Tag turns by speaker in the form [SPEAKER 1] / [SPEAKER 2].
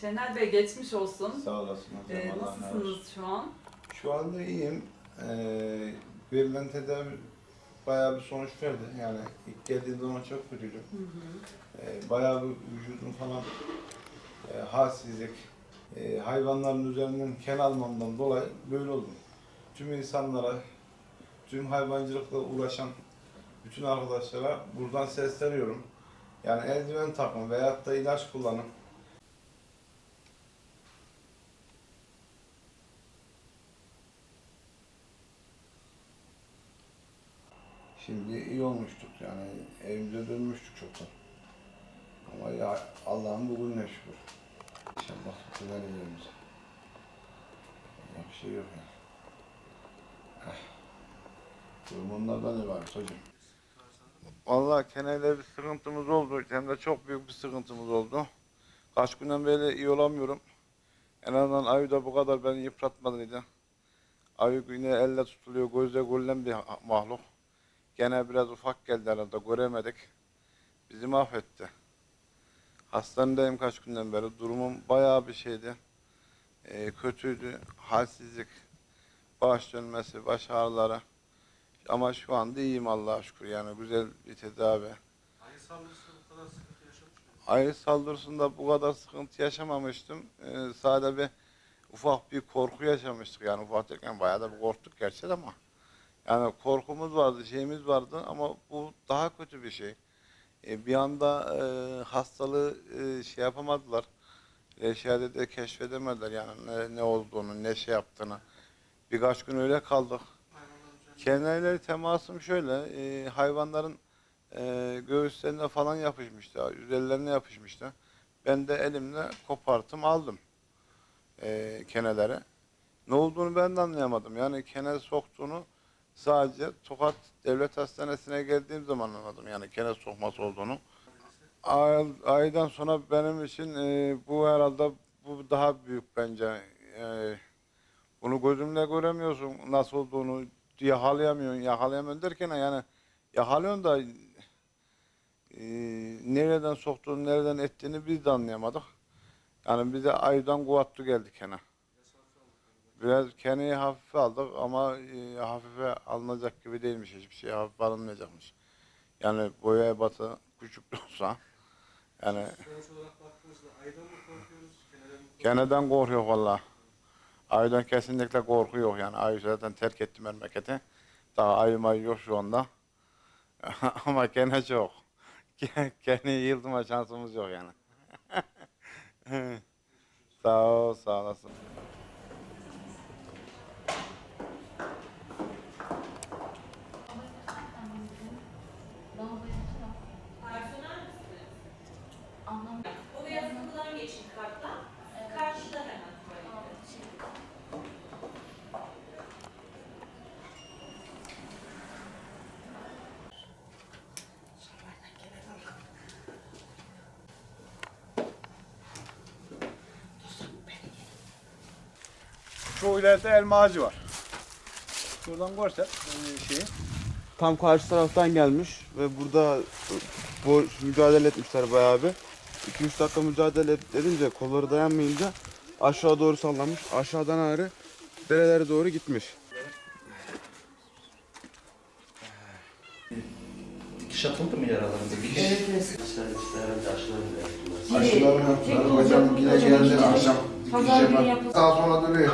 [SPEAKER 1] Şener Bey geçmiş olsun.
[SPEAKER 2] Sağ olasın hocam.
[SPEAKER 1] Ee,
[SPEAKER 2] Allah razı olsun.
[SPEAKER 1] nasılsınız şu an?
[SPEAKER 2] Şu anda iyiyim. Ee, verilen tedavi bayağı bir sonuç verdi. Yani ilk geldiğim zaman çok kötüydüm. Ee, bayağı bir vücudum falan e, halsizlik, e, hayvanların üzerinden ken almamdan dolayı böyle oldum. Tüm insanlara, tüm hayvancılıkla uğraşan bütün arkadaşlara buradan sesleniyorum. Yani eldiven takın veyahut da ilaç kullanın. Şimdi iyi olmuştuk yani evimize dönmüştük çoktan. Ama ya Allah'ın bugününe şükür. İnşallah güzel yerimiz. Bir şey yok ya. Eh. Durum onlardan ibaret hocam. Vallahi keneyle bir sıkıntımız oldu. Hem de çok büyük bir sıkıntımız oldu. Kaç günden beri iyi olamıyorum. En azından ayı da bu kadar beni yıpratmadıydı. Ayı yine elle tutuluyor, gözle görülen bir mahluk. Gene biraz ufak geldi herhalde, göremedik. Bizi mahvetti. Hastanedeyim kaç günden beri. Durumum bayağı bir şeydi. Ee, kötüydü. Halsizlik, baş dönmesi, baş ağrıları. Ama şu anda iyiyim Allah'a şükür. Yani güzel bir tedavi.
[SPEAKER 3] Ayı saldırısı bu kadar sıkıntı yaşamış mı?
[SPEAKER 2] Ayı saldırısında bu kadar sıkıntı yaşamamıştım. Ee, sadece bir ufak bir korku yaşamıştık. Yani ufak derken bayağı da bir korktuk gerçi de ama. Yani korkumuz vardı, şeyimiz vardı ama bu daha kötü bir şey. Ee, bir anda e, hastalığı e, şey yapamadılar. Reşade de keşfedemediler yani ne, ne olduğunu, ne şey yaptığını. Birkaç gün öyle kaldık. Kendileri temasım şöyle, e, hayvanların e, göğüslerine falan yapışmıştı, üzerlerine yapışmıştı. Ben de elimle koparttım, aldım e, keneleri. Ne olduğunu ben de anlayamadım. Yani kene soktuğunu sadece Tokat Devlet Hastanesi'ne geldiğim zaman anladım. Yani kene sokması olduğunu. Ay, aydan sonra benim için e, bu herhalde bu daha büyük bence. E, bunu gözümle göremiyorsun nasıl olduğunu yakalayamıyorsun. Yakalayamıyorsun derken yani yakalıyorsun da e, nereden soktuğunu, nereden ettiğini biz de anlayamadık. Yani bize aydan kuvvetli geldi kene. Biraz keneyi hafife aldık ama e, hafife alınacak gibi değilmiş. Hiçbir şey hafife alınmayacakmış. Yani boya batı küçük de olsa yani
[SPEAKER 3] sonuç olarak mı korkuyoruz? Korkuyoruz?
[SPEAKER 2] Keneden korkuyor valla. Aydan kesinlikle korku yok yani. Ayı zaten terk etti memleketi. Daha ayı mayı yok şu anda. Ama gene çok. Gene yıldırma şansımız yok yani. sağ ol, sağ olasın.
[SPEAKER 4] Şu ileride elma ağacı var. Şuradan görsen e, şeyi.
[SPEAKER 5] Tam karşı taraftan gelmiş ve burada e, bu mücadele etmişler bayağı bir. 2-3 dakika mücadele edince kolları dayanmayınca aşağı doğru sallanmış. Aşağıdan ağrı derelere doğru gitmiş.
[SPEAKER 6] Dikiş atıldı mı yaralarında? Dikiş. Evet, evet. yaptılar.
[SPEAKER 2] Aşılarını yaptılar. Hocam yine geldi akşam dikeceğim. Daha sonra dönüyor.